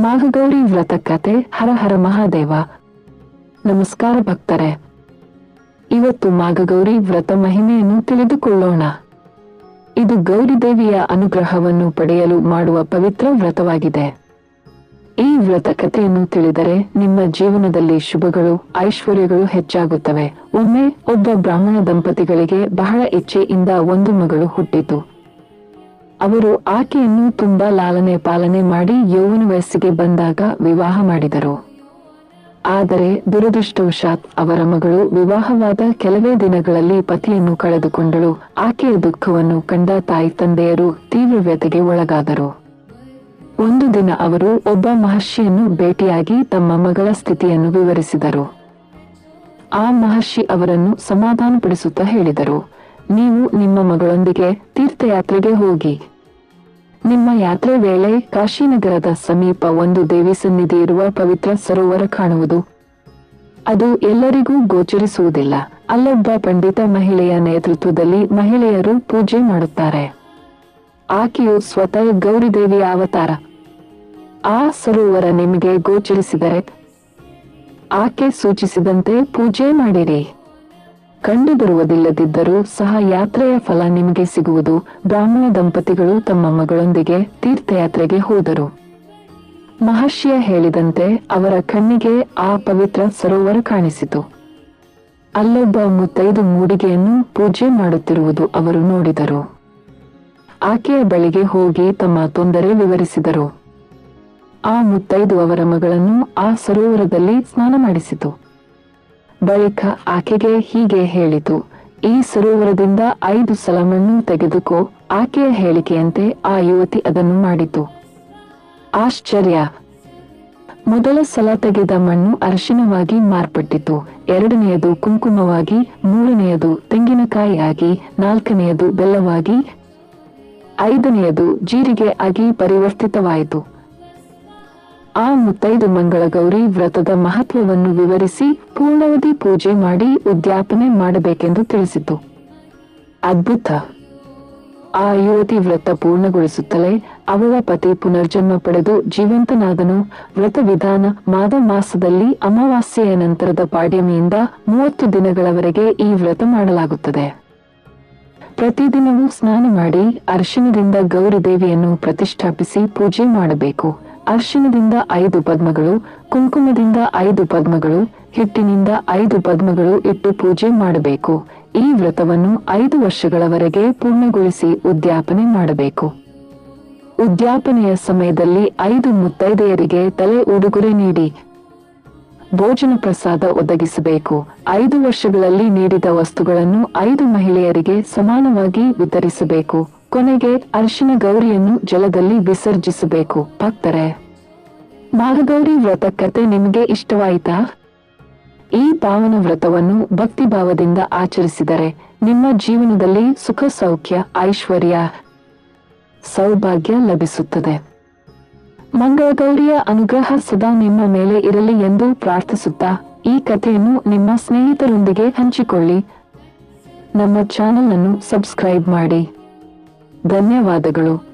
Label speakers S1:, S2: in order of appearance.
S1: ಮಾಘಗೌರಿ ವ್ರತ ಕತೆ, ಹರ ಹರ ಮಹಾದೇವ. ನಮಸ್ಕಾರ ಭಕ್ತರೆ. ಇವತ್ತು ಮಾಘಗೌರಿ ವ್ರತ ಮಹಿಮೆಯನ್ನು ತಿಳಿದುಕೊಳ್ಳೋಣ. ಇದು ಗೌರಿ ದೇವಿಯ ಅನುಗ್ರಹವನ್ನು ಪಡೆಯಲು ಮಾಡುವ ಪವಿತ್ರ ವ್ರತವಾಗಿದೆ. ಈ ವ್ರತ ಕಥೆಯನ್ನು ತಿಳಿದರೆ ನಿಮ್ಮ ಜೀವನದಲ್ಲಿ ಶುಭಗಳು, ಐಶ್ವರ್ಯಗಳು ಹೆಚ್ಚಾಗುತ್ತವೆ. ಒಮ್ಮೆ ಒಬ್ಬ ಬ್ರಾಹ್ಮಣ ದಂಪತಿಗಳಿಗೆ ಬಹಳ ಇಚ್ಛೆಯಿಂದ ಒಂದು ಮಗಳು ಹುಟ್ಟಿತು. ಅವರು ಆಕೆಯನ್ನು ತುಂಬಾ ಲಾಲನೆ ಪಾಲನೆ ಮಾಡಿ ಯೌವನ ವಯಸ್ಸಿಗೆ ಬಂದಾಗ ವಿವಾಹ ಮಾಡಿದರು. ಆದರೆ ದುರದೃಷ್ಟವಶಾತ್ ಅವರ ಮಗಳು ವಿವಾಹವಾದ ಕೆಲವೇ ದಿನಗಳಲ್ಲಿ ಪತಿಯನ್ನು ಕಳೆದುಕೊಂಡಳು. ಆಕೆಯ ದುಃಖವನ್ನು ಕಂಡ ತಾಯಿ ತಂದೆಯರು ತೀವ್ರ ವ್ಯತೆಗೆ ಒಳಗಾದರು. ಒಂದು ದಿನ ಅವರು ಒಬ್ಬ ಮಹರ್ಷಿಯನ್ನು ಭೇಟಿಯಾಗಿ ತಮ್ಮ ಮಗಳ ಸ್ಥಿತಿಯನ್ನು ವಿವರಿಸಿದರು. ಆ ಮಹರ್ಷಿ ಅವರನ್ನು ಸಮಾಧಾನಪಡಿಸುತ್ತಾ ಹೇಳಿದರು, ನೀವು ನಿಮ್ಮ ಮಗಳೊಂದಿಗೆ ತೀರ್ಥಯಾತ್ರೆಗೆ ಹೋಗಿ ನಿಮ್ಮ ಯಾತ್ರೆ ವೇಳೆ ಕಾಶಿನಗರದ ಸಮೀಪ ಒಂದು ದೇವಿ ಸನ್ನಿಧಿ ಇರುವ ಪವಿತ್ರ ಸರೋವರ ಕಾಣುವುದು. ಅದು ಎಲ್ಲರಿಗೂ ಗೋಚರಿಸುವುದಿಲ್ಲ. ಅಲ್ಲೊಬ್ಬ ಪಂಡಿತ ಮಹಿಳೆಯ ನೇತೃತ್ವದಲ್ಲಿ ಮಹಿಳೆಯರು ಪೂಜೆ ಮಾಡುತ್ತಾರೆ. ಆಕೆಯು ಸ್ವತಃ ಗೌರಿದೇವಿಯ ಅವತಾರ. ಆ ಸರೋವರ ನಿಮಗೆ ಗೋಚರಿಸಿದರೆ, ಆಕೆ ಸೂಚಿಸಿದಂತೆ ಪೂಜೆ ಮಾಡಿರಿ. ಕಂಡು ಬರುವುದಿಲ್ಲದಿದ್ದರೂ ಸಹ ಯಾತ್ರೆಯ ಫಲ ನಿಮಗೆ ಸಿಗುವುದು. ಬ್ರಾಹ್ಮಣ ದಂಪತಿಗಳು ತಮ್ಮ ಮಗಳೊಂದಿಗೆ ತೀರ್ಥಯಾತ್ರೆಗೆ ಹೋದರು. ಮಹರ್ಷಿಯ ಹೇಳಿದಂತೆ ಅವರ ಕಣ್ಣಿಗೆ ಆ ಪವಿತ್ರ ಸರೋವರ ಕಾಣಿಸಿತು. ಅಲ್ಲೊಬ್ಬ ಮುತ್ತೈದು ಮೂಡಿಗೆಯನ್ನು ಪೂಜೆ ಮಾಡುತ್ತಿರುವುದು ಅವರು ನೋಡಿದರು. ಆಕೆಯ ಬಳಿಗೆ ಹೋಗಿ ತಮ್ಮ ತೊಂದರೆ ವಿವರಿಸಿದರು. ಆ ಮುತ್ತೈದು ಅವರ ಮಗಳನ್ನು ಆ ಸರೋವರದಲ್ಲಿ ಸ್ನಾನ ಮಾಡಿಸಿತು. ಬಳಿಕ ಆಕೆಗೆ ಹೀಗೆ ಹೇಳಿತು, ಈ ಸರೋವರದಿಂದ ಐದು ಸಲ ಮಣ್ಣು ತೆಗೆದುಕೋ, ಆಕೆಯ ಹೇಳಿಕೆಯಂತೆ ಆ ಯುವತಿ ಅದನ್ನು ಮಾಡಿತು. ಆಶ್ಚರ್ಯ! ಮೊದಲ ಸಲ ತೆಗೆದ ಮಣ್ಣು ಅರಶಿನವಾಗಿ ಮಾರ್ಪಟ್ಟಿತು. ಎರಡನೆಯದು ಕುಂಕುಮವಾಗಿ, ಮೂರನೆಯದು ತೆಂಗಿನಕಾಯಿಯಾಗಿ, ನಾಲ್ಕನೆಯದು ಬೆಲ್ಲವಾಗಿ, ಐದನೆಯದು ಜೀರಿಗೆ ಆಗಿ ಪರಿವರ್ತಿತವಾಯಿತು. ಆ ಮುತ್ತೈದು ಮಂಗಳ ಗೌರಿ ವ್ರತದ ಮಹತ್ವವನ್ನು ವಿವರಿಸಿ ಪೂರ್ಣಾವಧಿ ಪೂಜೆ ಮಾಡಿ ಉದ್ಯಾಪನೆ ಮಾಡಬೇಕೆಂದು ತಿಳಿಸಿತು. ಅದ್ಭುತ. ಆ ಯುವತಿ ವ್ರತ ಪೂರ್ಣಗೊಳಿಸುತ್ತಲೇ ಅವಳ ಪತಿ ಪುನರ್ಜನ್ಮ ಪಡೆದು ಜೀವಂತನಾದನು. ವ್ರತ ವಿಧಾನ ಮಾದ ಮಾಸದಲ್ಲಿ ಅಮಾವಾಸ್ಯೆಯ ನಂತರದ ಪಾಡ್ಯಮಿಯಿಂದ ಮೂವತ್ತು ದಿನಗಳವರೆಗೆ ಈ ವ್ರತ ಮಾಡಲಾಗುತ್ತದೆ. ಪ್ರತಿದಿನವೂ ಸ್ನಾನ ಮಾಡಿ ಅರ್ಶಿನದಿಂದ ಗೌರಿ ದೇವಿಯನ್ನು ಪ್ರತಿಷ್ಠಾಪಿಸಿ ಪೂಜೆ ಮಾಡಬೇಕು. ಅರ್ಶಿನದಿಂದ ಐದು ಪದ್ಮಗಳು, ಕುಂಕುಮದಿಂದ ಐದು ಪದ್ಮಗಳು, ಹಿಟ್ಟಿನಿಂದ ಐದು ಪದ್ಮಗಳು ಇಟ್ಟು ಪೂಜೆ ಮಾಡಬೇಕು. ಈ ವ್ರತವನ್ನು ಐದು ವರ್ಷಗಳವರೆಗೆ ಪೂರ್ಣಗೊಳಿಸಿ ಉದ್ಯಾಪನೆ ಮಾಡಬೇಕು. ಉದ್ಯಾಪನೆಯ ಸಮಯದಲ್ಲಿ ಐದು ಮುತ್ತೈದೆಯರಿಗೆ ತಲೆ ಉಡುಗೊರೆ ನೀಡಿ. ಭೋಜನ ಪ್ರಸಾದ ಒದಗಿಸಬೇಕು. ಐದು ವರ್ಷಗಳಲ್ಲಿ ನೀಡಿದ ವಸ್ತುಗಳನ್ನು ಐದು ಮಹಿಳೆಯರಿಗೆ ಸಮಾನವಾಗಿ ವಿತರಿಸಬೇಕು. ಕೊನೆಗೆ ಅರಿಶಿನ ಗೌರಿಯನ್ನು ಜಲದಲ್ಲಿ ವಿಸರ್ಜಿಸಬೇಕು. ಭಕ್ತರೆ ಭಾಗಗೌರಿ ವ್ರತ ಕತೆ ನಿಮಗೆ ಇಷ್ಟವಾಯಿತಾ? ಈ ಪಾವನ ವ್ರತವನ್ನು ಭಕ್ತಿ ಭಾವದಿಂದ ಆಚರಿಸಿದರೆ ನಿಮ್ಮ ಜೀವನದಲ್ಲಿ ಸುಖ, ಸೌಖ್ಯ, ಐಶ್ವರ್ಯ, ಸೌಭಾಗ್ಯ ಲಭಿಸುತ್ತದೆ. ಮಂಗಳಗೌರಿಯ ಅನುಗ್ರಹ ಸದಾ ನಿಮ್ಮ ಮೇಲೆ ಇರಲಿ ಎಂದು ಪ್ರಾರ್ಥಿಸುತ್ತಾ ಈ ಕಥೆಯನ್ನು ನಿಮ್ಮ ಸ್ನೇಹಿತರೊಂದಿಗೆ ಹಂಚಿಕೊಳ್ಳಿ. ನಮ್ಮ ಚಾನೆಲ್ ಅನ್ನು ಸಬ್ಸ್ಕ್ರೈಬ್ ಮಾಡಿ. ಧನ್ಯವಾದಗಳು.